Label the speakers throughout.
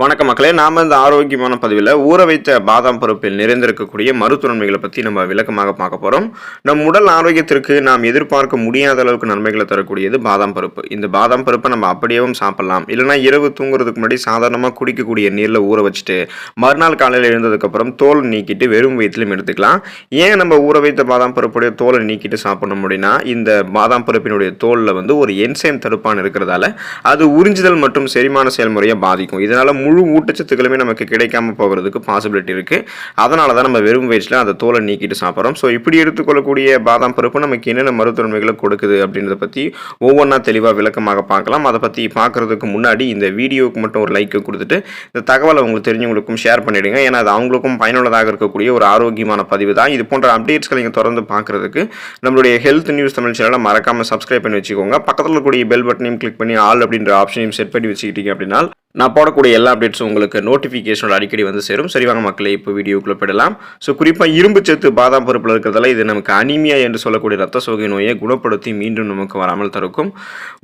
Speaker 1: வணக்க மக்களே நாம் இந்த ஆரோக்கியமான பதிவில் ஊற வைத்த பாதாம் பருப்பில் நிறைந்திருக்கக்கூடிய மருத்துவன்மைகளை பற்றி நம்ம விளக்கமாக பார்க்க போகிறோம் நம் உடல் ஆரோக்கியத்திற்கு நாம் எதிர்பார்க்க முடியாத அளவுக்கு நன்மைகளை தரக்கூடியது பாதாம் பருப்பு. இந்த பாதாம் பருப்பை நம்ம அப்படியேவும் சாப்பிட்லாம். இல்லைனா இரவு தூங்குறதுக்கு முன்னாடி சாதாரணமாக குடிக்கக்கூடிய நீரில் ஊற வச்சுட்டு மறுநாள் காலையில் எழுந்ததுக்கப்புறம் தோல் நீக்கிட்டு வெறும் வயிற்றுலையும் எடுத்துக்கலாம். ஏன் நம்ம ஊற வைத்த பாதாம் பருப்புடைய தோலை நீக்கிட்டு சாப்பிடணும் அப்படின்னா இந்த பாதாம் பருப்பினுடைய தோலில் வந்து ஒரு என்சைம் தடுப்பான் இருக்கிறதால அது உறிஞ்சுதல் மற்றும் செரிமான செயல்முறையை பாதிக்கும். இதனால் முழு ஊட்டச்சத்துக்களுமே நமக்கு கிடைக்காம போகிறதுக்கு பாசிபிலிட்டி இருக்குது அதனால தான் நம்ம வெறும் வயசில் அந்த தோலை நீக்கிட்டு சாப்பிட்றோம். ஸோ இப்படி எடுத்துக்கொள்ளக்கூடிய பாதாம் பருப்பு நமக்கு என்னென்ன மருத்துவன்மைகளை கொடுக்குது அப்படின்றத பற்றி ஒவ்வொன்றா தெளிவாக விளக்கமாக பார்க்கலாம். அதை பற்றி பார்க்குறதுக்கு முன்னாடி இந்த வீடியோவுக்கு மட்டும் ஒரு லைக்கு கொடுத்துட்டு இந்த தகவலை உங்களுக்கு தெரிஞ்சவங்களுக்கும் ஷேர் பண்ணிவிடுங்க ஏன்னா அது அவங்களுக்கும் பயனுள்ளதாக இருக்கக்கூடிய ஒரு ஆரோக்கியமான பதிவு தான். இது போன்ற அப்டேட்ஸ்களை நீங்கள் தொடர்ந்து பார்க்குறதுக்கு நம்மளுடைய ஹெல்த் நியூஸ் தமிழ் சேனலை மறக்காமல் சப்ஸ்கிரைப் பண்ணி வச்சுக்கோங்க. பக்கத்தில் இருக்கக்கூடிய பெல் பட்டனையும் கிளிக் பண்ணி ஆல் அப்படின்ற ஆப்ஷனையும் செட் பண்ணி வச்சுக்கிட்டீங்க அப்படின்னா நான் போடக்கூடிய எல்லா அப்டேட்ஸும் உங்களுக்கு நோட்டிஃபிகேஷனோட அடிக்கடி வந்து சேரும். சரி வாங்க மக்களே இப்போ வீடியோக்குள்ளே போயிடலாம். ஸோ குறிப்பாக இரும்பு சத்து பாதாம் பருப்பில் இருக்கிறதால இது நமக்கு அனிமியா என்று சொல்லக்கூடிய ரத்த சோகை நோயை குணப்படுத்தி மீண்டும் நமக்கு வராமல் தடுக்கும்.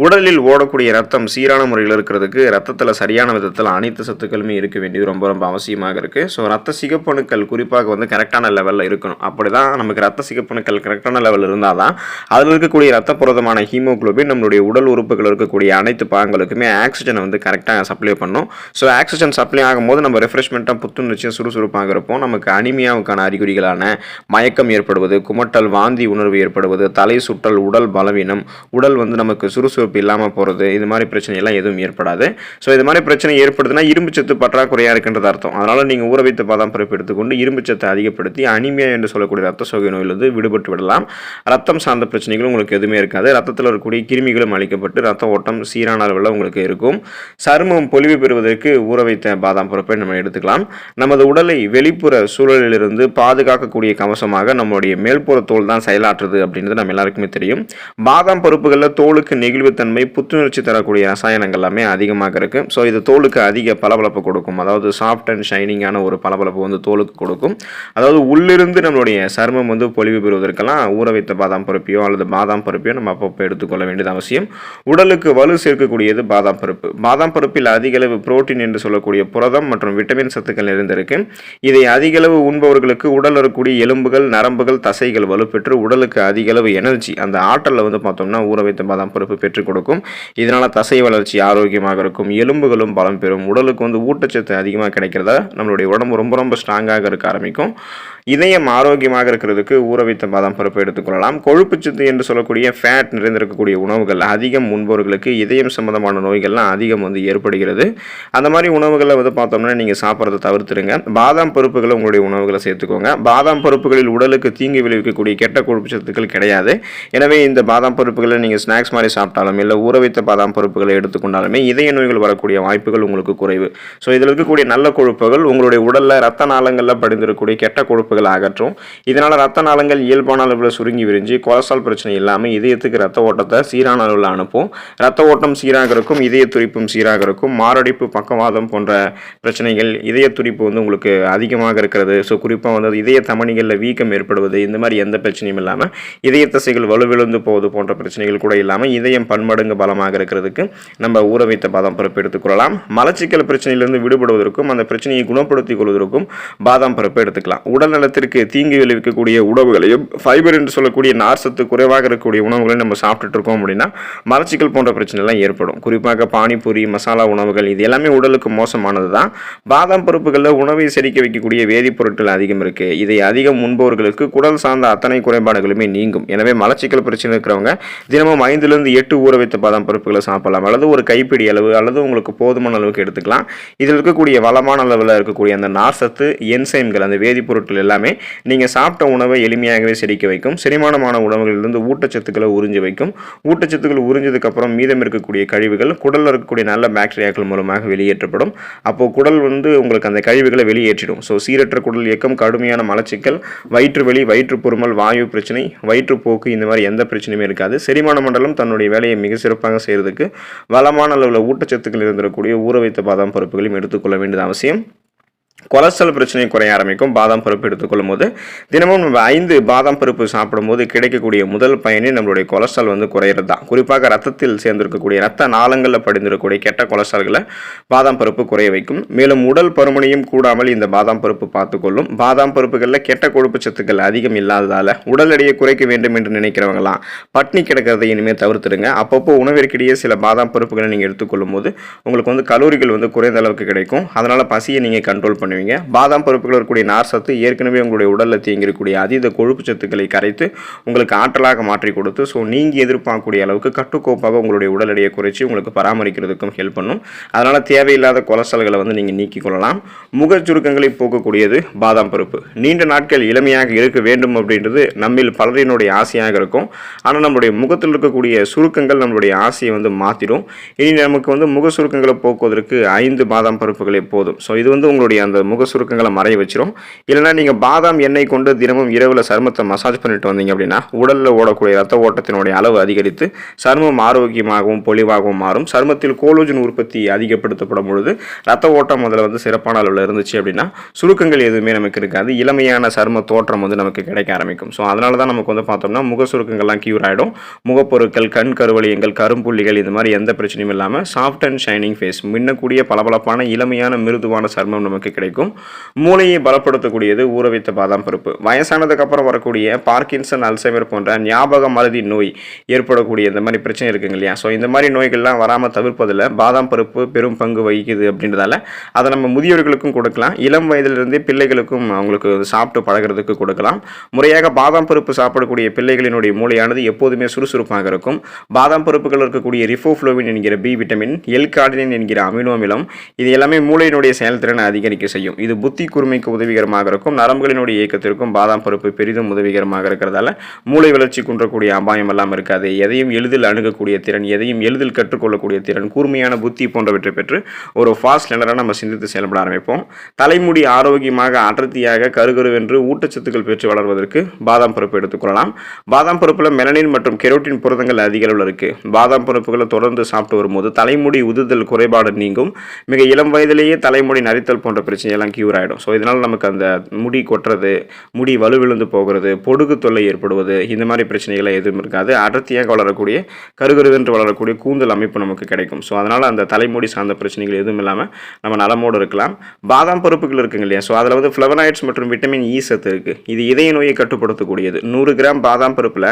Speaker 1: உடலில் ஓடக்கூடிய ரத்தம் சீரான முறையில் இருக்கிறதுக்கு ரத்தத்தில் சரியான விதத்தில் அனைத்து சத்துக்களுமே இருக்க வேண்டியது ரொம்ப ரொம்ப அவசியமாக இருக்குது ஸோ ரத்த சிகப்பணுக்கள் குறிப்பாக வந்து கரெக்டான லெவலில் இருக்கணும். அப்படி தான் நமக்கு ரத்த சிகப்பணுக்கள் கரெக்டான லெவலில் இருந்தால் தான் அதில் இருக்கக்கூடிய ரத்த புரதமான ஹீமோகுளோபின் நம்மளுடைய உடல் உறுப்புகள் இருக்கக்கூடிய அனைத்து பாகங்களுக்குமே ஆக்சிஜனை வந்து கரெக்டாக சப்ளை பண்ணும். ஸோ ஆக்சிஜன் சப்ளை ஆகும்போது நம்ம ரெஃப்ரெஷ்மெண்ட்டாக புத்துணர்ச்சியும் சுறுசுறுப்பாக நமக்கு அனிமியாவுக்கான அறிகுறிகளான மயக்கம் ஏற்படுவது குமட்டல் வாந்தி உணர்வு ஏற்படுவது தலை சுட்டல் உடல் பலவீனம் உடல் வந்து நமக்கு சுறுசுறுப்பு இல்லாமல் போகிறது இது மாதிரி பிரச்சனை எல்லாம் எதுவும் ஏற்படாது. ஸோ இது மாதிரி பிரச்சனை ஏற்படுதுன்னா இரும்பு சத்து பற்றாக்குறையாக இருக்கின்றது அர்த்தம். அதனால் நீங்கள் ஊற வைத்த பாதாம் பருப்பு எடுத்துக்கொண்டு இரும்பு சத்தை அதிகப்படுத்தி அனிமியா என்று சொல்லக்கூடிய ரத்த சோகை நோயிலிருந்து விடுபட்டு விடலாம். ரத்தம் சார்ந்த பிரச்சனைகளும் உங்களுக்கு எதுவுமே இருக்காது. ரத்தத்தில் இருக்கக்கூடிய கிருமிகளும் அழிக்கப்பட்டு ரத்த ஓட்டம் சீரான அளவில் உங்களுக்கு இருக்கும். சருமம் பொலிவு பெறுவதற்கு ஊற வைத்த பாதாம் பருப்பை நம்ம எடுத்துக்கலாம். நமது உடலை வெளிப்புற சூழலிலிருந்து பாதுகாக்கக்கூடிய கவசமாக நம்மளுடைய மேல்புற தோல் தான் செயலாற்றுது அப்படின்றது நம்ம எல்லாருக்குமே தெரியும். பாதாம் பருப்புகளில் தோலுக்கு நெகிழ்வுத்தன்மை புத்துணர்ச்சி தரக்கூடிய ரசாயனங்கள் எல்லாமே அதிகமாக இருக்கு. ஸோ இது தோலுக்கு அதிக பளபளப்பு கொடுக்கும். அதாவது சாஃப்ட் அண்ட் ஷைனிங்கான ஒரு பளபளப்பு வந்து தோலுக்கு கொடுக்கும். அதாவது உள்ளிருந்து நம்மளுடைய சருமம் வந்து பொலிவு பெறுவதற்கெல்லாம் ஊற வைத்த பாதாம் பருப்பையோ அல்லது பாதாம் பருப்பையோ நம்ம அப்பப்போ எடுத்துக்கொள்ள வேண்டியது அவசியம். உடலுக்கு வலு சேர்க்கக்கூடியது பாதாம் பருப்பு பாதாம் பருப்பில் அதிக அளவு புரோட்டீன் என்று சொல்லக்கூடிய புரதம் மற்றும் விட்டமின் சத்துக்கள் நிறைந்திருக்கு. இதை அதிகளவு உண்பவர்களுக்கு உடல் இருக்கக்கூடிய எலும்புகள் நரம்புகள் தசைகள் வலுப்பெற்று உடலுக்கு அதிகளவு எனர்ஜி அந்த ஆற்றலில் வந்து பார்த்தோம்னா ஊற வைத்த பாதாம் பருப்பு பெற்றுக் கொடுக்கும். இதனால் தசை வளர்ச்சி ஆரோக்கியமாக இருக்கும். எலும்புகளும் பலம் பெறும். உடலுக்கு வந்து ஊட்டச்சத்து அதிகமாக கிடைக்கிறதா நம்மளுடைய உடம்பு ரொம்ப ரொம்ப ஸ்ட்ராங்காக இருக்க ஆரம்பிக்கும். இதயம் ஆரோக்கியமாக இருக்கிறதுக்கு ஊற வைத்த பாதாம் பருப்பை எடுத்துக்கொள்ளலாம். கொழுப்பு சத்து என்று சொல்லக்கூடிய ஃபேட் நிறைந்திருக்கக்கூடிய உணவுகள் அதிகம் உண்பவர்களுக்கு இதயம் சம்பந்தமான நோய்கள்லாம் அதிகம் வந்து ஏற்படுகிறது. அந்த மாதிரி உணவுகளை வந்து பார்த்தோம்னா நீங்கள் சாப்பிட்றத தவிர்த்துருங்க பாதாம் பருப்புகளை உங்களுடைய உணவுகளை சேர்த்துக்கோங்க. பாதாம் பருப்புகளில் உடலுக்கு தீங்கு விளைவிக்கக்கூடிய கெட்ட கொழுப்பு சத்துக்கள் கிடையாது. எனவே இந்த பாதாம் பருப்புகளை நீங்கள் ஸ்நாக்ஸ் மாதிரி சாப்பிட்டாலும் இல்லை ஊற வைத்த பாதாம் பருப்புகளை எடுத்துக்கொண்டாலுமே இதய நோய்கள் வரக்கூடிய வாய்ப்புகள் உங்களுக்கு குறைவு. ஸோ இதில் இருக்கக்கூடிய நல்ல கொழுப்புகள் உங்களுடைய உடலில் ரத்த நாளங்களில் படிந்திருக்கக்கூடிய கெட்ட கொழுப்புகள் அகற்றும். இதனால் ரத்த நாளங்கள் இயல்பான அளவில் சுருங்கி விரிஞ்சு கொலஸ்ட்ரால் பிரச்சனை இல்லாமல் இதயத்துக்கு ரத்த ஓட்டத்தை சீரான அளவில் அனுப்பும். ரத்த ஓட்டம் சீராக இருக்கும் இதய துடிப்பும் சீராக இருக்கும். மாரடைப்பு பக்கவாதம் போன்ற பிரச்சனைகள் இதய துடிப்பு வந்து உங்களுக்கு அதிகமாக இருக்கிறது. ஸோ குறிப்பாக வந்து இதய தமணிகளில் வீக்கம் ஏற்படுவது இந்த மாதிரி எந்த பிரச்சனையும் இல்லாமல் இதய தசைகள் வலுவிழந்து போவது போன்ற பிரச்சனைகள் கூட இல்லாமல் இதயம் பன்மடங்கு பலமாக இருக்கிறதுக்கு நம்ம ஊற வைத்த பாதாம் பருப்பு எடுத்துக்கொள்ளலாம் மலச்சிக்கல் பிரச்சனையிலிருந்து விடுபடுவதற்கும் அந்த பிரச்சனையை குணப்படுத்திக் கொள்வதற்கும் பாதாம் பருப்பு எடுத்துக்கலாம். உடல்நல நலத்திற்கு தீங்கு விளைவிக்கக்கூடிய உணவுகளையும் ஃபைபர் என்று சொல்லக்கூடிய நார்சத்து குறைவாக இருக்கக்கூடிய உணவுகளையும் நம்ம சாப்பிட்டுட்டு இருக்கோம் அப்படின்னா மலச்சிக்கல் போன்ற பிரச்சனைலாம் ஏற்படும். குறிப்பாக பானிபூரி மசாலா உணவுகள் இது எல்லாமே உடலுக்கு மோசமானது தான் பாதாம் பருப்புகளில் உணவை செரிக்க வைக்கக்கூடிய வேதிப்பொருட்கள் அதிகம் இருக்குது இதை அதிகம் உண்பவர்களுக்கு குடல் சார்ந்த அத்தனை குறைபாடுகளுமே நீங்கும். எனவே மலச்சிக்கல் பிரச்சனை இருக்கிறவங்க தினமும் ஐந்துலேருந்து எட்டு ஊற வைத்த பாதாம் பருப்புகளை சாப்பிடலாம். அல்லது ஒரு கைப்பிடி அளவு அல்லது உங்களுக்கு போதுமான அளவுக்கு எடுத்துக்கலாம். இதில் இருக்கக்கூடிய வளமான அளவில் இருக்கக்கூடிய அந்த நார்சத்து என்சைம்கள் அந்த வேதிப்பொருட்கள் எல்லாம் நீங்கள் சாப்பிட்ட உணவை எளிமையாகவே செரிக்க வைக்கும். செரிமானமான உணவுகளிலிருந்து ஊட்டச்சத்துக்களை உறிஞ்சி வைக்கும். ஊட்டச்சத்துக்கள் உறிஞ்சதுக்கப்புறம் மீதம் இருக்கக்கூடிய கழிவுகள் குடலில் இருக்கக்கூடிய நல்ல பாக்டீரியாக்கள் மூலமாக வெளியேற்றப்படும். அப்போது குடல் வந்து உங்களுக்கு அந்த கழிவுகளை வெளியேற்றிடும். ஸோ சீரற்ற குடல் இயக்கம் கடுமையான மலச்சிக்கல் வயிற்று வெளி வயிற்று பொறுமல் வாயு பிரச்சனை வயிற்றுப்போக்கு இந்த மாதிரி எந்த பிரச்சனையுமே இருக்காது. செரிமான மண்டலம் தன்னுடைய வேலையை மிக சிறப்பாக செய்கிறதுக்கு வளமான அளவில் ஊட்டச்சத்துக்கள் இருந்திருக்கக்கூடிய ஊற வைத்த பாதாம் பருப்புகளையும் எடுத்துக்கொள்ள வேண்டியது அவசியம். கொலஸ்ட்ரால் பிரச்சனையும் குறைய ஆரம்பிக்கும். பாதாம் பருப்பு எடுத்துக்கொள்ளும் போது தினமும் நம்ம ஐந்து பாதாம் பருப்பு சாப்பிடும்போது கிடைக்கக்கூடிய முதல் பயனே நம்மளுடைய கொலஸ்ட்ரால் வந்து குறையிறது தான் குறிப்பாக ரத்தத்தில் சேர்ந்திருக்கக்கூடிய ரத்த நாளங்களில் படிந்திருக்கக்கூடிய கெட்ட கொலஸ்ட்ரால்களை பாதாம் பருப்பு குறைய வைக்கும். மேலும் உடல் பருமனையும் கூடாமல் இந்த பாதாம் பருப்பு பார்த்துக்கொள்ளும். பாதாம் பருப்புகளில் கெட்ட கொழுப்பு சத்துக்கள் அதிகம் இல்லாததால் உடல் எடையை குறைக்க வேண்டும் என்று நினைக்கிறவங்களாம் பட்னி கிடக்கிறதை இனிமேல் தவிர்த்துடுங்க. அப்பப்போ உணவிற்கிடையே சில பாதாம் பருப்புகளை நீங்கள் எடுத்துக்கொள்ளும் போது உங்களுக்கு வந்து கலோரிகள் வந்து குறைந்த அளவுக்கு கிடைக்கும். அதனால் பசியை நீங்கள் கண்ட்ரோல் பண்ணுவீங்க? பாதாம் பருப்புகள் இருக்கக்கூடிய நார் சத்து ஏற்கனவே உங்களுடைய உடலில் தேங்கியிருக்கக்கூடிய அதீத கொழுப்பு சத்துக்களை கரைத்து உங்களுக்கு ஆற்றலாக மாற்றி கொடுத்து ஸோ நீங்கள் எதிர்பார்க்கக்கூடிய அளவுக்கு கட்டுக்கோப்பாக உங்களுடைய உடல் எடையை குறைச்சி உங்களுக்கு பராமரிக்கிறதுக்கும் ஹெல்ப் பண்ணும். அதனால் தேவையில்லாத கொலஸ்ட்ரால்களை வந்து நீங்கள் நீக்கிக் கொள்ளலாம். முக சுருக்கங்களை போக்கக்கூடியது பாதாம் பருப்பு. நீண்ட நாட்கள் இளமையாக இருக்க வேண்டும் அப்படின்றது நம்மில் பலரினுடைய ஆசையாக இருக்கும். ஆனால் நம்மளுடைய முகத்தில் இருக்கக்கூடிய சுருக்கங்கள் நம்மளுடைய ஆசையை வந்து மாற்றிடும் இனி நமக்கு வந்து முக சுருக்கங்களை போக்குவதற்கு ஐந்து பாதாம் பருப்புகளே போதும். ஸோ இது வந்து உங்களுடைய அந்த முக சுருக்கங்களை மறைய வச்சிரும். இல்லைன்னா நீங்கள் பாதாம் எண்ணெய் கொண்டு தினமும் இரவில் சருமத்தை மசாஜ் பண்ணிட்டு வந்தீங்க அப்படின்னா உடலில் ஓடக்கூடிய ரத்த ஓட்டத்தினுடைய அளவு அதிகரித்து சருமம் ஆரோக்கியமாகவும் பொலிவாகவும் மாறும். சருமத்தில் கோலோஜன் உற்பத்தி அதிகப்படுத்தப்படும் பொழுது ரத்த ஓட்டம் முதல்ல வந்து சிறப்பான அளவில் இருந்துச்சு அப்படின்னா சுருக்கங்கள் எதுவுமே நமக்கு இருக்காது. இளமையான சரும தோற்றம் வந்து நமக்கு கிடைக்க ஆரம்பிக்கும். ஸோ அதனால தான் நமக்கு வந்து பார்த்தோம்னா முக சுருக்கங்கள்லாம் கியூர் ஆகிடும் முகப்பொருட்கள் கண் கருவலியங்கள் கரும்புள்ளிகள் இது மாதிரி எந்த பிரச்சனையும் இல்லாமல் சாஃப்ட் அண்ட் ஷைனிங் ஃபேஸ் மின்னக்கூடிய பளபளப்பான இளமையான மிருதுவான சருமம் நமக்கு கிடைக்கும். மூளையை பலப்படுத்தக்கூடியது ஊற வைத்த பாதாம் பருப்பு. வயசானதுக்கு அப்புறம் வரக்கூடிய பார்க்கின்சன் அல்சைமர் போன்ற ஞாபக மருதி நோய் ஏற்படக்கூடிய இந்த மாதிரி பிரச்சனை இருக்குங்க இல்லையா? ஸோ இந்த மாதிரி நோய்கள்லாம் வராமல் தவிர்ப்பதில் பாதாம் பருப்பு பெரும் பங்கு வகிக்குது அப்படின்றதால அதை நம்ம முதியோர்களுக்கும் கொடுக்கலாம். இளம் வயதிலிருந்தே பிள்ளைகளுக்கும் அவங்களுக்கு சாப்பிட்டு பழகிறதுக்கு கொடுக்கலாம். முறையாக பாதாம் பருப்பு சாப்பிடக்கூடிய பிள்ளைகளினுடைய மூளையானது எப்போதுமே சுறுசுறுப்பாக இருக்கும். பாதாம் பருப்புகள் இருக்கக்கூடிய ரிஃபோஃப்ளோவின் என்கிற பி விட்டமின் எல் கார்டினின் என்கிற அமினோ அமிலம் இது எல்லாமே மூளையினுடைய செயல்திறனை அதிகரிக்க செய்யும். இது புத்தி கூர்மைக்கு உதவிகரமாக இருக்கும். நரம்புகளினுடைய இயக்கத்திற்கும் பாதாம் பருப்பு பெரிதும் உதவிகரமாக இருக்கிறதால மூளை வளர்ச்சி குன்றக்கூடிய அபாயம் எல்லாம் இருக்காது. எதையும் எளிதில் அணுகக்கூடிய திறன் எதையும் எளிதில் கற்றுக்கொள்ளக்கூடிய திறன் கூர்மையான புத்தி போன்றவற்றை பெற்று ஒரு ஃபாஸ்ட் லெனராக நம்ம சிந்தித்து செயல்பட ஆரம்பிப்போம். தலைமுடி ஆரோக்கியமாக அடர்த்தியாக கருகருவென்று ஊட்டச்சத்துக்கள் பெற்று வளர்வதற்கு பாதாம் பருப்பு எடுத்துக்கொள்ளலாம் பாதாம் பருப்பில் மெலனின் மற்றும் கெரோட்டின் புரதங்கள் அதிக அளவில் இருக்கு. பாதாம் பருப்புகளை தொடர்ந்து சாப்பிட்டு வரும்போது தலைமுடி உதுதல் குறைபாடு நீங்கும். மிக இளம் வயதிலேயே தலைமுடி நரித்தல் போன்ற பிரச்சனை எல்லாம் கியூர் ஆகிடும் ஸோ இதனால் நமக்கு அந்த முடி கொட்டுறது முடி வலுவிழுந்து போகிறது பொடுகு தொல்லை ஏற்படுவது இந்த மாதிரி பிரச்சனைகள் எதுவும் இருக்காது. அடர்த்தியாக வளரக்கூடிய கருகருவென்று வளரக்கூடிய கூந்தல் அமைப்பு நமக்கு கிடைக்கும். ஸோ அதனால் அந்த தலைமுடி சார்ந்த பிரச்சனைகள் எதுவும் இல்லாமல் நம்ம நலமோடு இருக்கலாம். பாதாம் பருப்புகள் இருக்குங்க இல்லையா? ஸோ அதில் வந்து ஃப்ளவனாய்ட்ஸ் மற்றும் விட்டமின் இ e சத்து இருக்குது இது இதய நோயை கட்டுப்படுத்தக்கூடியது. நூறு கிராம் பாதாம் பருப்பில்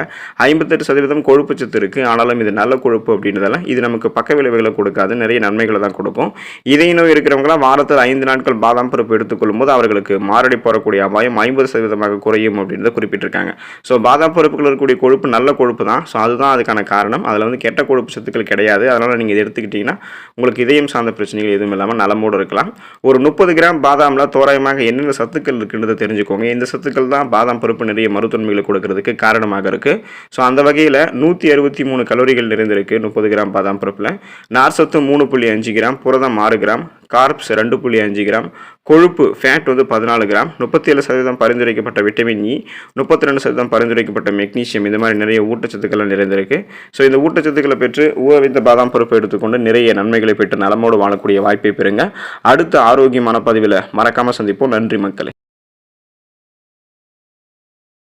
Speaker 1: ஐம்பத்தெட்டு சதவீதம் கொழுப்பு சத்து இருக்குது ஆனாலும் இது நல்ல கொழுப்பு அப்படின்றதெல்லாம் இது நமக்கு பக்க விளைவுகளை கொடுக்காது. நிறைய நன்மைகளை தான் கொடுக்கும். இதய நோய் இருக்கிறவங்களாம் வாரத்தில் ஐந்து நாட்கள் பாதாம் பருப்பு எடுத்துக்கொள்ளும் போது அவர்களுக்கு மாரடை போகக்கூடிய அபாயம் ஐம்பது சதவீதமாக குறையும் அப்படின்றத குறிப்பிட்டிருக்காங்க. ஸோ பாதாம் பருப்புகள் இருக்கக்கூடிய கொழுப்பு நல்ல கொழுப்பு தான் ஸோ அதுதான் அதுக்கான காரணம். அதில் வந்து கெட்ட கொழுப்பு சத்துக்கள் கிடையாது. அதனால் நீங்கள் இதை எடுத்துக்கிட்டிங்கன்னா உங்களுக்கு இதயம் சார்ந்த பிரச்சனைகள் எதுவும் இல்லாமல் நலமோடு இருக்கலாம். ஒரு முப்பது கிராம் பாதாமில் தோராயமாக என்னென்ன சத்துக்கள் இருக்குன்றதை தெரிஞ்சுக்கோங்க. இந்த சத்துக்கள் தான் பாதாம் பருப்பு நிறைய மருத்துவன்மைகளை கொடுக்கறதுக்கு காரணமாக இருக்குது ஸோ அந்த வகையில் நூற்றி அறுபத்தி மூணு கலோரிகள் நிறைந்திருக்கு முப்பது கிராம் பாதாம் பருப்பில். நார் சத்து மூணு புள்ளி அஞ்சு கிராம் புரதம் ஆறு கிராம் கார்ப்ஸ் ரெண்டு புள்ளி அஞ்சு கிராம் கொழுப்பு ஃபேட் வந்து பதினாலு கிராம் முப்பத்தி ஏழு சதவீதம் பரிந்துரைக்கப்பட்ட விட்டமின் இ e, முப்பத்தி ரெண்டு சதவீதம் பரிந்துரைக்கப்பட்ட மெக்னீஷியம் இந்த மாதிரி நிறைய ஊட்டச்சத்துக்கள் நிறைந்திருக்கு. ஸோ இந்த ஊட்டச்சத்துக்களை பெற்று ஊறவைத்த பாதாம் பருப்பை எடுத்துக்கொண்டு நிறைய நன்மைகளை பெற்று நலமோடு வாழக்கூடிய வாய்ப்பை பெறுங்க. அடுத்த ஆரோக்கியமான பதிவில் மறக்காமல் சந்திப்போம். நன்றி மக்களை.